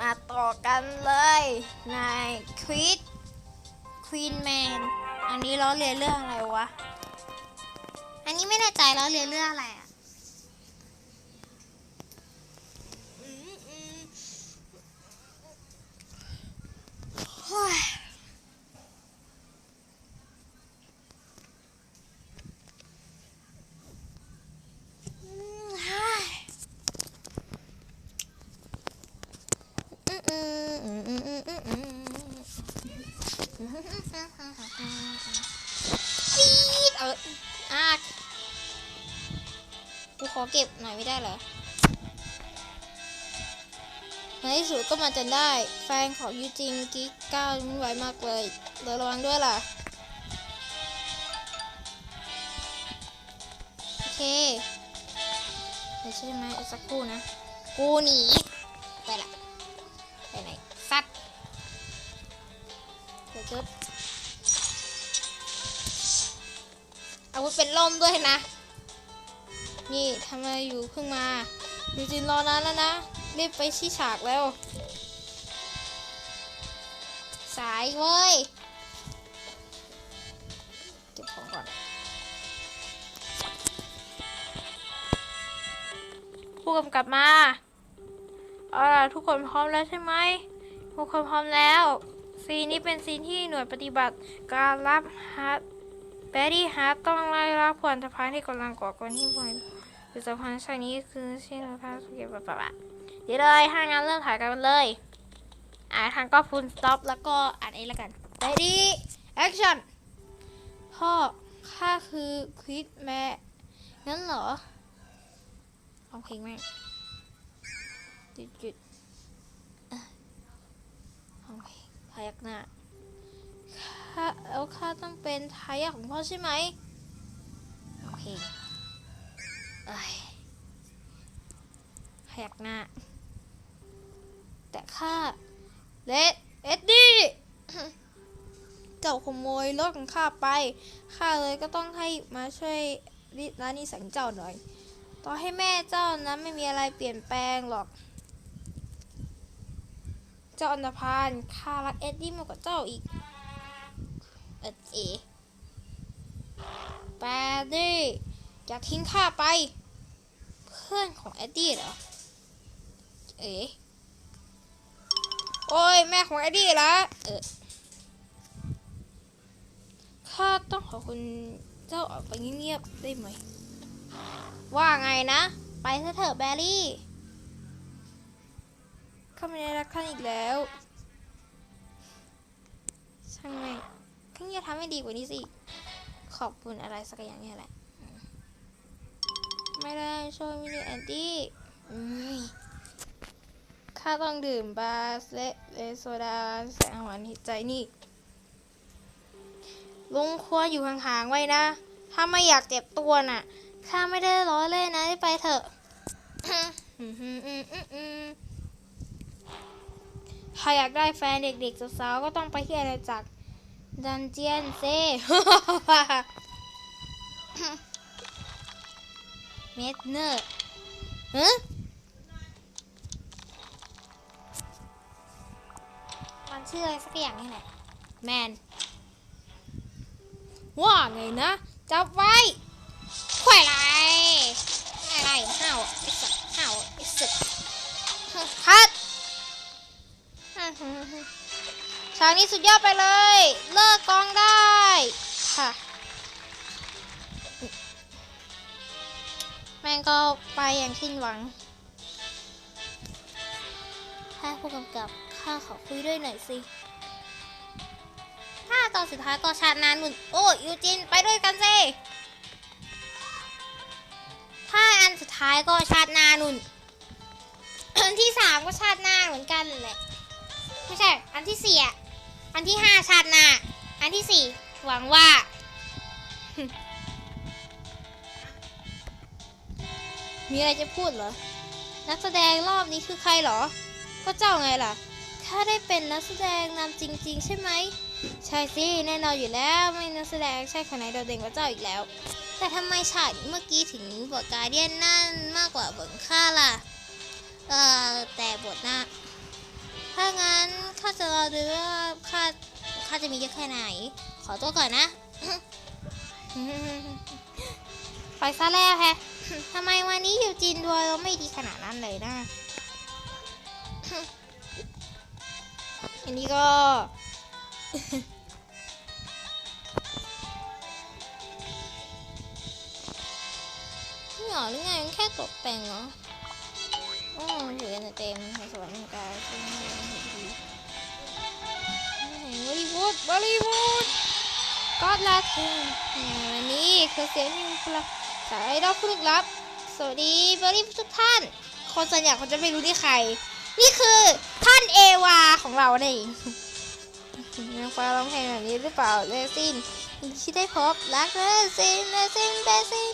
มาต่อกันเลยในควิดควีนแมนอันนี้ล้อเรียนเรื่องอะไรวะ อันนี้ไม่แน่ใจล้อเรียนเรื่องอะไรอะโอ้ย ในที่สุดก็มาจนได้ แฟนของยูจินกิ๊กก้าวไม่ไหวมากเลยเดี๋ยวระวังด้วยล่ะ โอเคใช่ไหมสักครู่นะ กูหนี ไปละ ไปไหนสัตว์เดี๋ยวจุดอาวุธเป็นล่มด้วยนะ นี่ทำอะไรอยู่เพิ่งมายูจินรอนานแล้วนะ รีบไปชี้ฉากแล้ว สายเว้ย เก็บของก่อน ผู้กำกับมาเอาล่ะทุกคนพร้อมแล้วใช่ไหมทุกคนพร้อมแล้ว ซีนนี้เป็นซีนที่หน่วยปฏิบัติ การรับฮัตแบดดี้ฮัตต้องไล่ล่าพลทพายที่กำลังก่อกวนที่พลคือสะพานชายนี้คือชื่อพาสเก็บปะปะ ดีเลยถ้างั้นเริ่มถ่ายกันเลย อ่าทางก็ฟูลสต็อปแล้วก็อ่านเองแล้วกัน ready action พ่อข้าคือควิดแม่งั้นเหรอเอาเพลงแม่จุดจุดๆอะโอเคพยักหน้าข้าแล้วข้าต้องเป็นทายาทของพ่อใช่ไหมโอเคเอ้ยพยักหน้า แต่ข้าเลดเอ็ดดี้เจ้าขโมยรถของข้าไปข้าเลยก็ต้องให้มาช่วยริร้านนี้สังเจ้าหน่อย ต่อให้แม่เจ้านั้นไม่มีอะไรเปลี่ยนแปลงหรอก เจ้าอันธพาลข้ารักเอ็ดดี้มากกว่าเจ้าอีกเอ็ดเอแปดดี้อยากทิ้งข้าไป เพื่อนของเอ็ดดี้เหรอเอ๋ โอ้ยแม่ของเอ็ดดี้ละเออข้าต้องขอคุณเจ้าออกไปเงียบๆได้ไหม ว่าไงนะ ไปซะเถอะแบรี่ข้าไม่ได้รักท่านอีกแล้วช่างไงข้าจะทำให้ดีกว่านี้สิ ขอบคุณอะไรสักอย่างเนี่ยแหละ ไม่ได้ช่วยไม่ได้แอนตี้ อืมข้าต้องดื่มบาสและเลโซดาแสงหวานหิตใจนี่ ลุงควรอยู่ห่างๆไว้นะ ถ้าไม่อยากเจ็บตัวน่ะข้าไม่ได้ล้อเล่นนะไปเถอะถ้าอยากได้แฟนเด็กๆสาวๆก็ต้องไปที่อาณาจักรดันเจียนเซ่เมดเนอร์ฮะ ชื่ออะไรสักอย่างนี่แหละ แมน ว่าไงนะจับไว้ข่อยไรอะไรห้าวไอ้สัตว์ห้าวไอ้สัตว์คัดฉากนี้สุดยอดไปเลย เลิกกองได้ค่ะแม่งก็ไปอย่างทิ้นหวังถ้าผู้กำกับ ข้าขอคุยด้วยหน่อยสิ ถ้าตอนสุดท้ายก็ชาตินานหมุนโอ้ยูจินไปด้วยกันสิถ้าอันสุดท้ายก็ชาตินานุ่นอันที่สามก็ชาติหน้าเหมือนกันแหละ ไม่ใช่ อันที่สี่อะ อันที่ห้าชาติหน้า อันที่สี่หวังว่า มีอะไรจะพูดเหรอ นักแสดงรอบนี้คือใครเหรอ ก็เจ้าไงล่ะ ข้าได้เป็นนักแสดงนำจริง ๆ ใช่ไหม ใช่สิ แน่นอนอยู่แล้วไม่นักแสดงใช่คนไหนโดดเด่นกว่าเจ้าอีกแล้ว แต่ทำไมฉากเมื่อกี้ถึงบทการเดียนนั่นมากกว่าบทข้าล่ะ เออแต่บทหน้างั้นข้าจะรอดูว่าข้าข้าจะมีเยอะแค่ไหน ขอตัวก่อนนะไปซะแล้วแฮะทำไมวันนี้อยู่จีนดัวเราไม่ดีขนาดนั้นเลยนะ อันนี้ก็ไม่หรอหรือไงมันแค่ตกแต่งเหรออ๋ออยู่กันเต็มสวรรค์เหมือนกันใช่ไหมบริวูดบริวูดก็ลาเทนวันนี้คือเสียงหนึ่งพลังสายดอกผู้ลึกลับ สวัสดีบริวูดทุกท่าน คนส่วนใหญ่เขาจะไม่รู้ที่ใคร นี่คือท่านเอวาของเราเองยังฟ้าร้องเพลงแบบนี้หรือเปล่าเลซินที่ได้พบรักเลซินเลซินเบซิน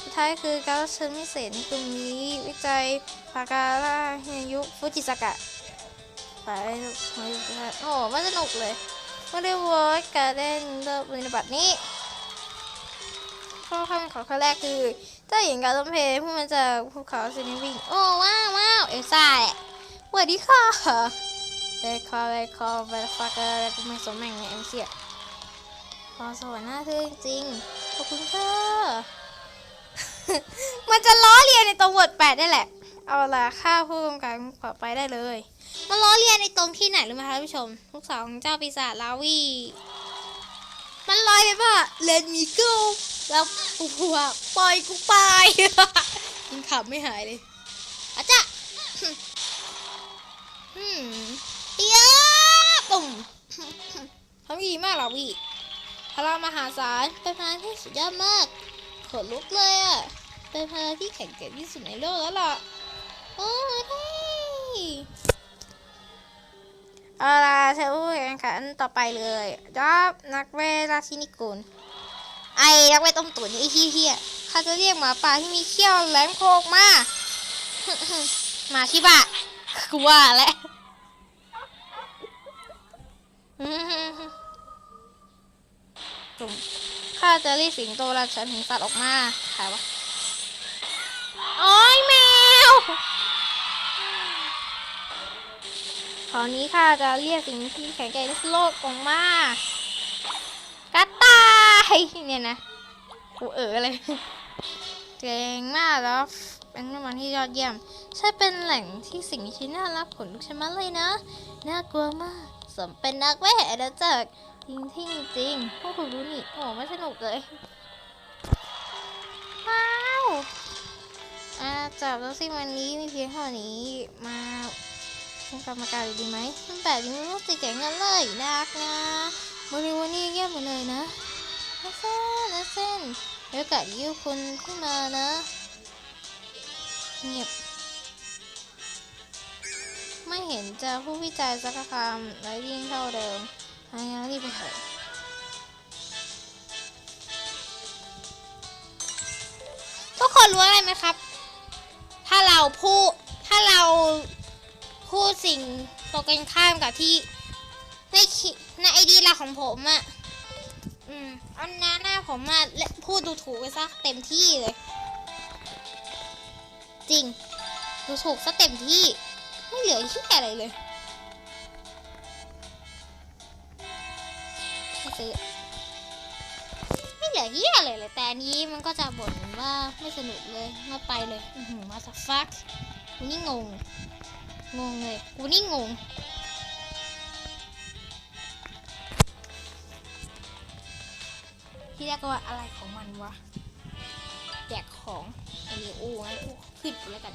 สุดท้ายคือการเชิญพิเศษในกลุ่มนี้วิจัยปากการาเฮยุฟุจิสกะไปลูกมาอยู่กันโอ้โหมันสนุกเลยไม่ได้เวิร์กการเล่นเลิฟในบัตรนี้ข้อข้างขอข้อแรกคือถ้าเห็นการร้องเพลงพวกมันจะภูเขาเซนิวิ่งโอ้ว้าวว้าวเอลซ่าแหละ วัสดีค่ะเลคอเลคอเวลฟากอะไรกูไม่สมแม่งในเอ็มเซียพอสวรรค์หน้าเธอจริงขอบคุณค่ะ มันจะล้อเลียนในตรงวอร์ดแปดได้แหละ เอาละค่าผู้กำกับขอไปได้เลย มันล้อเลียนในตรงที่ไหนรู้ไหมคะท่านผู้ชม ลูกสาวของเจ้าปีศาจลาวี มันลอยไปว่า let me go แล้วกูหัวปล่อยกูไปยังขับไม่หายเลยอาจจะ อืมเดี๋ยวปุ่มทำดีมากลาวีพลังมหาศาลเป็นพลังที่สุดยอดมากขนลุกเลยอะเป็นพลังที่แข็งแกร่งที่สุดในโลกแล้วล่ะโอ้ยเท่อาล่ะเชญผู้แข่งขันต่อไปเลยจอบนักเวทราชินิกุลไอ้รักไว้ต้มตุ๋นไอ้เฮี้ยข้าจะเรียกหมาป่าที่มีเขี้ยวแหลมโคกมา มาชิบะ กูว่าแล้วจุ่มข้าจะรีสิงโตราชันหิงสัตว์ออกมาใครวะโอ้ยแมวคราวนี้ข้าจะเรียกสิ่งที่แข็งแกร่งที่สุดโลกออกมากระต่ายเนี่ยนะกูเอ๋อเลยเก่งมากแล้วเป็นน้ำมันที่ยอดเยี่ยม ใช่เป็นแหล่งที่สิ่งมีชีวิตน่ารักขนลุกใช่ไหมยเลยนะ น่ากลัวมาก สมเป็นนักเวทนะจ๊ะจริงที่จริงพวกคุณรู้นี่ โอ้ไม่สนุกเลย ว้าวอ่าจับแล้วสิวันนี้มีเพียงเท่านี้มาเป็นกรรมการอยู่ดีไหมมันแบบนี้มันรู้สึกเจ๋งกันเลยนักนะบริวันนี้เงียบหมดเลยนะนะเส้นนะเส้นเดี๋ยวกัดยิ้วคุณขึ้นมานะ เงียบ ไม่เห็นจะผู้วิจัยสักคำและยิ่งเท่าเดิมทางานรีบไปเถอะทุกคนรู้อะไรไหมครับ ถ้าเราพูดถ้าเราพูดสิ่งตรงกันข้ามกับที่ในในไอดีหลักของผมอะอืมอันนั้นหน้าผมอะและพูดดูถูกไปซะเต็มที่เลย จริง ดูถูกซะเต็มที่ ไม่เหลือที่อะไรเลยไม่ซื้อไม่เหลือที่อะไรเลย แต่อันนี้มันก็จะบ่นว่าไม่สนุกเลยมาไปเลยอือหือมาสักฟักกูนี่งง งงเลยกูนี่งงที่แรกก็ว่าอะไรของมันวะแจกของไอ้เลี้ยอู้งั้นกูขึ้นไปแล้วกัน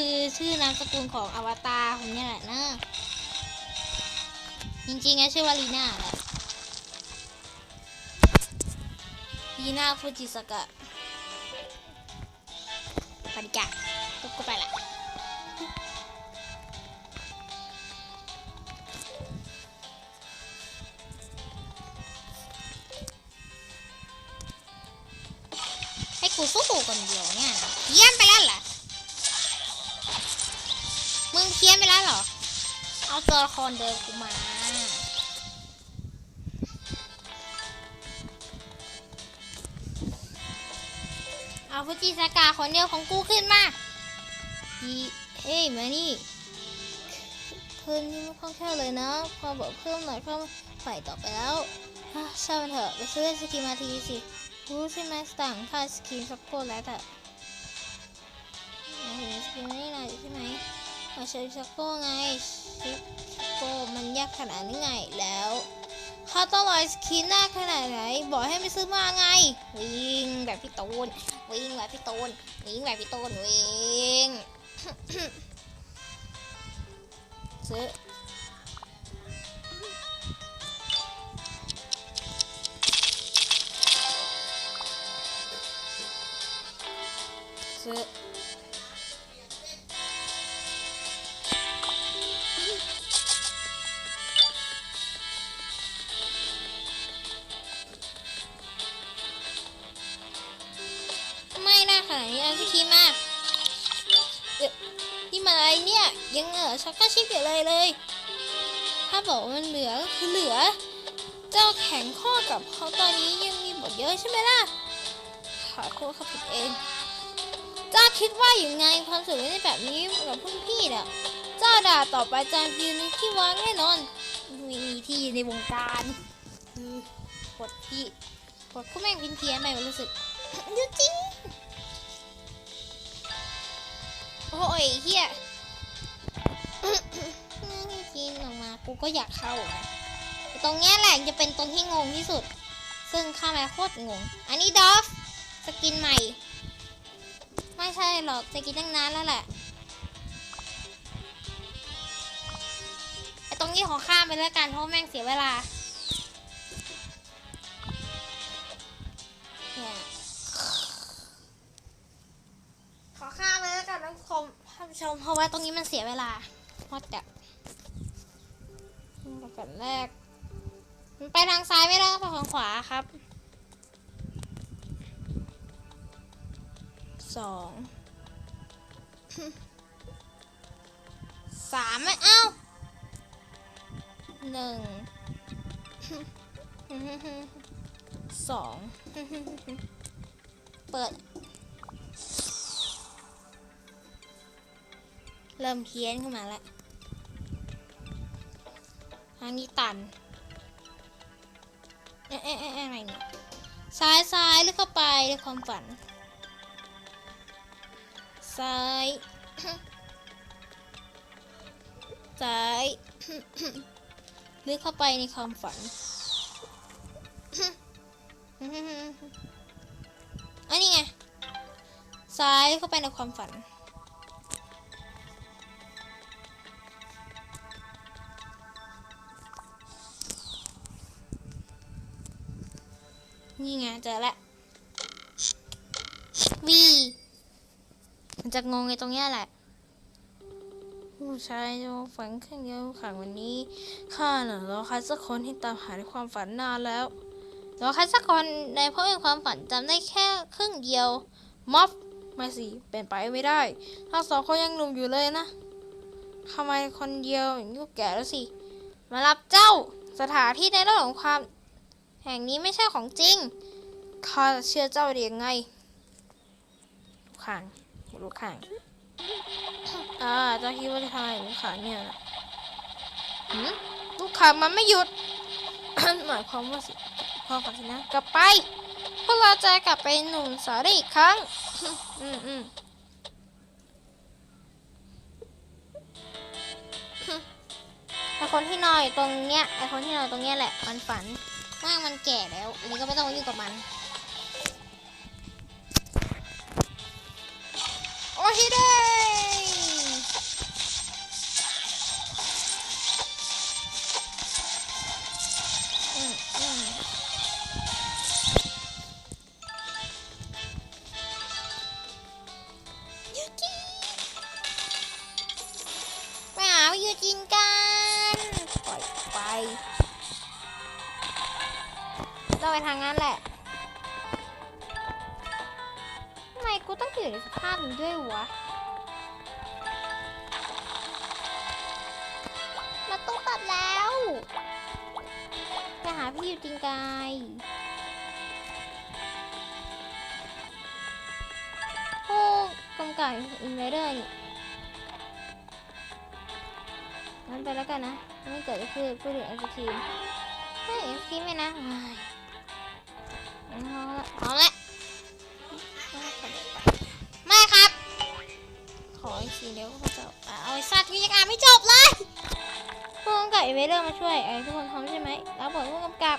คือชื่อนามสกุลของอวตารผมเนี่ยแหละนะจริงๆอะชื่อว่าลีน่าแหละลีน่าฟูจิสกะปฏิกะกูกูไปละให้กูสู้คนเดียวเนี่ยนะเพี้ยนไปแล้วเหรอ เพี้ยนไปแล้วเหรอ เอาตัวละครเดิมกูมา เอาฟูจิสากาคนเดียวของกูขึ้นมาอีเอ้ยมานี่คืนนี้ไม่คล่องแคล่วเลยนะพอบอกเพิ่มหน่อยเพิ่มไฟต่อไปแล้วอะช่างมันเถอะไปซื้อไอศกรีมาทีสิ รู้ใช่ไหมสั่งค่าไอศกรีมสักโคตรแล้วแต่อยากเห็นไอศกรีมนี่หน่อยใช่ไหม มาเชฟชักโก้ไงชิปโก้มันยากขนาดนี้ไงแล้วเขาต้องรอไอศกรีหน้าขนาดไหน บอกให้ไปซื้อมาไง วิ่งแบบพี่ตูน วิ่งแบบพี่ตูน วิ่งแบบพี่ตูน วิ่ง ซื้อซื้อ บอกมันเหลือก็คือเหลือ เจ้าแข็งข้อกับเขาตอนนี้ยังมีบทเยอะใช่ไหมล่ะขอโทษครับผมเอง เจ้าคิดว่าอย่างไงความสุขในแบบนี้กับพวกพี่น่ะเจ้าด่าต่อไปจานยืนที่วางแน่นอน มีที่ในวงการคือกดที่กดก็แม่งพินเทียนไปมันรู้สึกดูจริงโอ้ยเฮียกินออ กูก็อยากเข้านะแต่ตรงเนี้ยแหละจะเป็นตรงที่งงที่สุด ซึ่งข้าแม่โคตรงง อันนี้ดอฟสกินใหม่ ไม่ใช่หรอกสกินตั้งนานแล้วแหละไอตรงนี้ขอข้ามไปแล้วกันเพราะแม่งเสียเวลาเนี่ยขอข้ามไปแล้วกันท่านผู้ชมท่านผู้ชมเพราะว่าตรงนี้มันเสียเวลาเพราแต่ ระกันแรก มันไปทางซ้ายไม่ได้ต้องไปทางขวาครับสองสามไม่เอ้าหนึ่งสองเปิด เริ่มเพี้ยนขึ้นมาแล้ว ทางนี้ตันเอ๊ะเอ๊ะเอ๊ะอะไรเนี่ยซ้ายซ้ายลึกเข้าไปในความฝัน ซ้าย ซ้ายลึกเข้าไปในความฝันอันนี้ไง ซ้ายเข้าไปในความฝัน นี่ไงเจอแล้ววีมันจะงงไอ้ตรงเนี้ยแหละ ผู้ชายจะฝันครึ่งเดียวขังวันนี้ข้าน่ะรอใครสักคนที่ตามหาในความฝันนานแล้วรอใครสักคนในเพราะในความฝันจำได้แค่ครึ่งเดียวม็อบไม่สิเป็นไปไม่ได้ทั้งสองคนยังหนุ่มอยู่เลยนะทำไมคนเดียวอย่างนี้ก็แก่แล้วสิ มารับเจ้าสถานที่ในโลกของความ แห่งนี้ไม่ใช่ของจริง ข้าเชื่อเจ้าได้ยังไงลูกข่างลูกข่างอ่าเจ้าคิดว่าจะทำอะไรลูกข่างเนี่ยนะหืมลูกข่างมันไม่หยุด หมายความว่าสิความฝันสินะ กลับไป พวกเราจะกลับไปหนุ่มสาวได้อีกครั้ง อืมอืมไอคนที่นอนอยู่ตรงเนี้ยไอคนที่นอนตรงเนี้ยแหละมันฝัน ว่ามันแก่แล้ว อันนี้ก็ไม่ต้องอยุ่งกับมัน โอ้ฮิเดอื ต้องตัดแล้วไปหาพี่อยู่จริงกายผู้กำกับอินเวเดอร์นี่งั้นไปแล้วกันนะ ไม่เกิดอะไรขึ้นพูดถึงไอศครีมเฮ้ยไอศครีมไหมนะเอาละเอาละไม่ครับ ขออีกทีเดียวก็จะอะเอาไอ้สัตว์กูยังอ่านไม่จบเลย ผู้กำกับอินเวเดอร์มาช่วยไอ้ทุกคนพร้อมใช่ไหมรับบทผู้กำกับ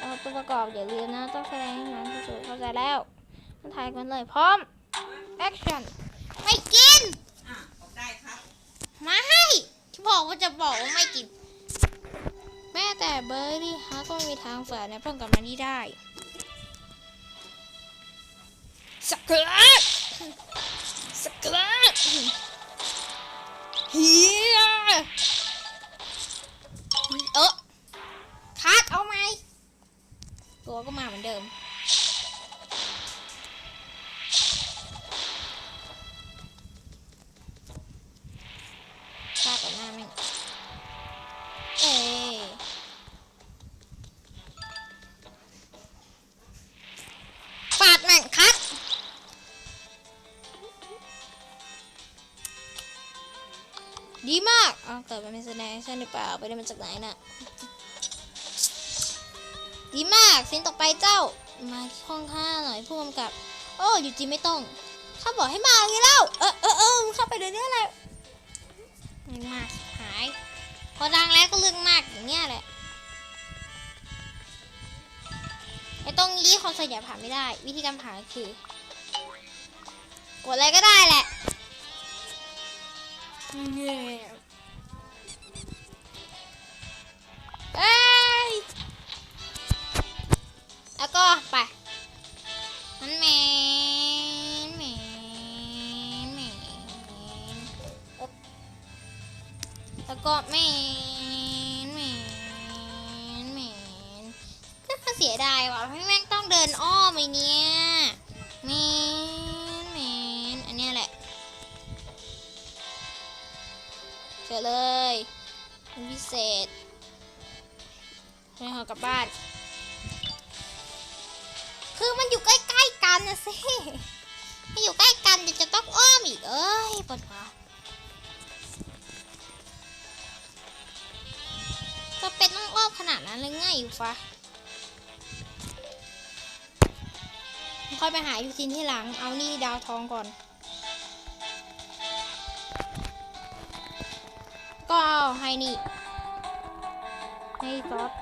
เอาตัวประกอบอย่าลืมนะต้องแสดงให้มันที่สุดเข้าใจแล้วมาถ่ายกันเลยพร้อม action ไม่กินอะบอกได้ครับม่ที่บอกว่าจะบอกว่าไม่กิน แม้แต่เบอร์รี่ฮาก็ไม่มีทางฝ่าในป้องกันมันนี้ได้สักเกสักเกเฮีย ตัวก็มาเหมือนเดิมฟาดต่อหน้าแม่ง เอ้ยฟาดแม่งคัดดีมาก เอาเกิดมาเป็นแสดงใช่หรือเปล่า ไปได้มาจากไหนน่ะ ดีมากสิ่งต่อไปเจ้า มาที่ห้องข้าหน่อยผู้กำกับ โอ้อยู่จริงไม่ต้องข้าบอกให้มาไงเล่าเออเออเออมึงเข้าไปเดี๋ยวนี้แหละเรื่องมากหาย พอดังแล้วก็เรื่องมากอย่างเงี้ยแหละไอ้ตรงนี้คนส่วนใหญ่ผ่านไม่ได้ วิธีการผ่านคือ กดอะไรก็ได้แหละเอ้ แล้วก็ไปมันแมนแมนแมนแล้วก็แมนแมนแมนก็เสียดายว่ะพี่แม่งต้องเดินอ้อมไอเนี้ยแมนแมนอันเนี้ยแหละเจอเลยพิเศษให้เขากลับบ้าน อีก เอ้ยปวดหัวจะเป็นต้องรอบขนาดนั้นเลยง่ายอยู่ฟะค่อยไปหายูซินที่หลัง เอานี่ดาวทองก่อน ก็เอาให้นี่ ให้ซอส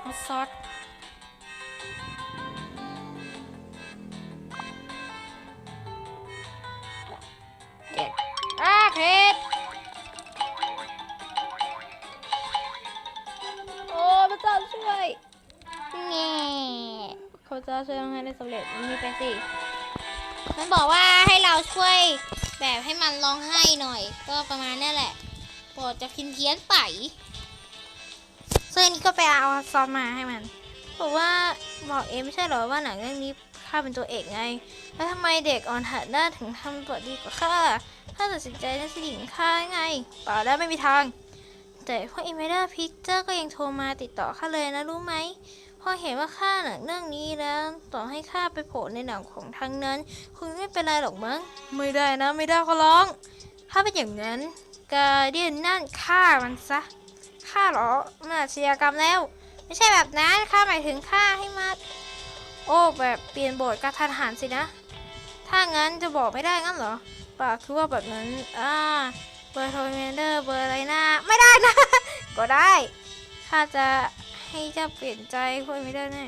เอาซอส ระเจ้าช่วยให้ได้สำเร็จนี่ไปสิมันบอกว่าให้เราช่วยแบบให้มันร้องไห้หน่อย ก็ประมาณนั่นแหละโปรดจะพินเพี้ยนไปซึ่งอันนี้ก็ไปเอาซอสมาให้มันบอกว่าบอกเองไม่ใช่หรอว่าหนังเรื่องนี้ข้าเป็นตัวเอกไง แล้วทำไมเด็กอ่อนหัดหน้าถึงทำตัวดีกว่าข้าข้าตัดสินใจในสิ่งข้าไงเปล่าแล้วไม่มีทาง แต่พวกอิมเมเดอร์พิกเจอร์ก็ยังโทรมาติดต่อข้าเลยนะรู้ไหม อเห็นว่าข้าหนังเรื่องนี้แล้วต่อให้ข้าไปโผล่ในหนังของทางนั้นคงไม่เป็นไรหรอกมั้งไม่ได้นะ ไม่ได้ขอร้อง ถ้าเป็นอย่างนั้นกาเดียนนั่นฆ่ามันซะฆ่าหรอมันอาชญากรรมแล้ว ไม่ใช่แบบนั้นข้าหมายถึงฆ่าให้มาโอ้แบบเปลี่ยนบทกระทันหันสินะ ถ้างั้นจะบอกไม่ได้งั้นเหรอปล่าคือว่าแบบนั้นอ่าเบอร์โทรเมนเดอร์เบอร์อะไรนะไม่ได้นะ ก็ได้ข้าจะ ให้เจ้าเปลี่ยนใจพวกไม่ได้แน่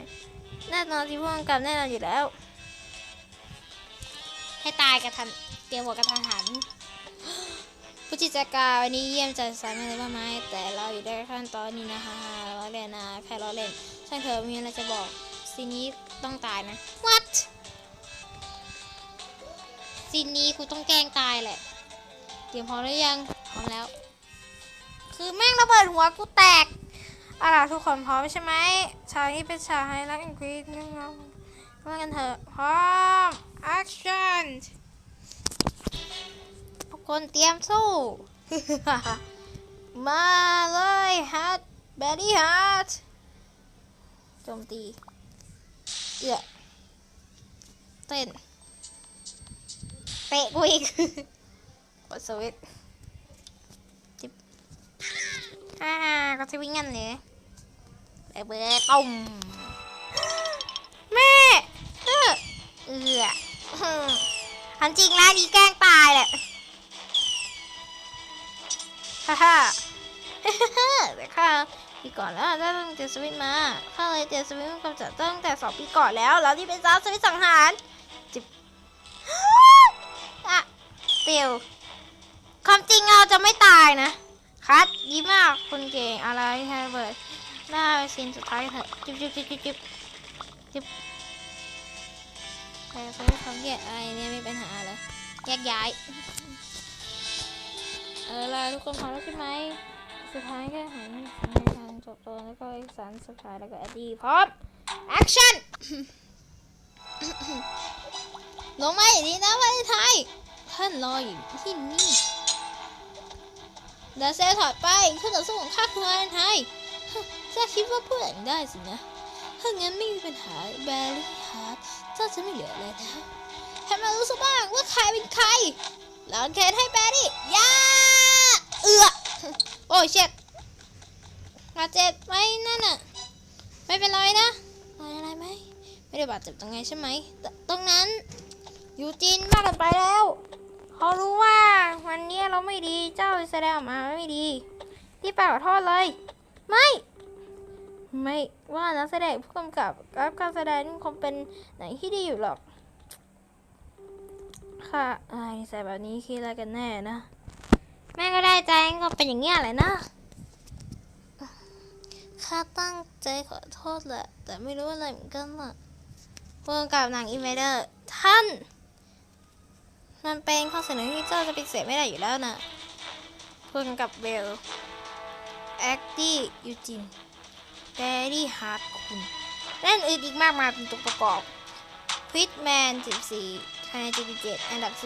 แน่นอนที่พวกกำกับแน่นอนอยู่แล้ว ให้ตายกระทันเตรียมหัวกระทันหันผู้จิตการวันนี้เยี่ยมจัดสรรมาเลยบ้างไหมแต่เราอยู่ได้ขั้นตอนนี้นะคะล้อเล่นนะแค่ล้อเล่นช่างเถอะมีอะไรจะบอกซีนี้ต้องตายนะ what ซีนนี้กูต้องแกล้งตายแหละ เตรียมพร้อมหรือยัง พร้อมแล้ว คือแม่งระเบิดหัวกูแตก อาล่ะทุกคนพร้อมใช่ไหมฉากนี้เป็นฉากไฮไลท์อังกฤษนึงเรามากันเถอะพร้อม action ทุกคนเตรียมสู้ มาเลยฮัทแบดดี้ฮัทโจมตีเอื้อเต้นเตะกูอีกกดสวิตช์จิบอ่าก็จะวิ่งกันเลย ไปเบิร์ตุ่มแม่เออเอืออืมอันจริงแล้วนี่แกล้งตายแหละฮ่าฮ่าแต่ข้าปีก่อนแล้วได้ตั้งเจอสวิตช์มาข้าเลยเจอสวิตช์มากำจัดตั้งแต่สองปีก่อนแล้ว แล้วที่เป็นจ้าสวิตช์สังหารจิบอะเตียวความจริงเราจะไม่ตายนะคัดยิ้มมากคุณเก่งอะไรแฮร์เบิร์ด ได้ซีนสุดท้ายเถอะจิบจิบจิบจิบจิบจิบแต่เขาทำแยกอะไรเนี่ยไม่เป็นปัญหาเลยแยกย้าย เออล่ะทุกคนพร้อมแล้วใช่ไหม สุดท้ายก็หายในทางจบตัวแล้วก็เอกสารสุดท้ายแล้วก็อดีพร้อมแอคชั่นลงมาอย่างนี้นะวันไทยท่านรออยู่ที่นี่เดยวเซลถอดไปขึ้นต่อสู้ของข้าคือวันไทยจ้าคิดว่าเพื่อนได้สินะ ถ้างั้นไม่มีปัญหาแบรี่ฮาร์ดเจ้าจะไม่เหลือเลยนะให้มารู้สักบ้างว่าใครเป็นใครหลังแคนให้แบรี่ย่าเอือโอ้ยเช็ดบาดเจ็บไหมนั่นน่ะ ไม่เป็นไรนะอะไรอะไรไหมไม่ได้บาดเจ็บตรงไงใช่ไหมตตรงนั้น อยู่จีนมากเกินไปแล้วเขารู้ว่าวันนี้เราไม่ดี เจ้าแสดงออกมาไม่ดี ที่ไปขอโทษเลย ไม่ ไม่ว่านักแสดงผู้กำกับกับการแสดงคงเป็นหนังที่ดีอยู่หรอก ค่ะไอ้ใส่แบบนี้คิดอะไรกันแน่นะ แม่ก็ได้ใจก็เป็นอย่างเงี้ยแหละนะข้าตั้งใจขอโทษแหละ แต่ไม่รู้อะไรเหมือนกันล่ะผู้กำกับหนังอินเวเดอร์ท่าน มันเป็นข้อเสนอที่เจ้าจะปฏิเสธไม่ได้อยู่แล้วนะผู้กำกับเบล แอคตี้ยูจิน แดรี่ฮาร์ดคุณและอื่นอีกมากมายเป็นตัวประกอบพิทแมน14คะแนน77อันดับ 11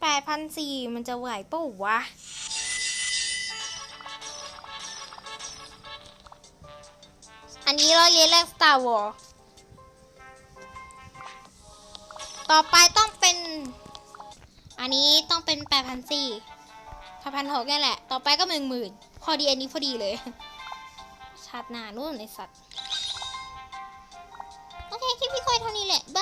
แปดพันสี่มันจะไหวปะวะอันนี้เราเรียนเรื่อง Star Wars ต่อไปต้องเป็น อันนี้ต้องเป็นแปดพันสี่พันหกนี่แหละ ต่อไปก็หนึ่งหมื่นพอดีอันนี้พอดีเลยชาติหน้านู่นไอสัตว์ โอเค คลิปพี่คอยเท่านี้แหละ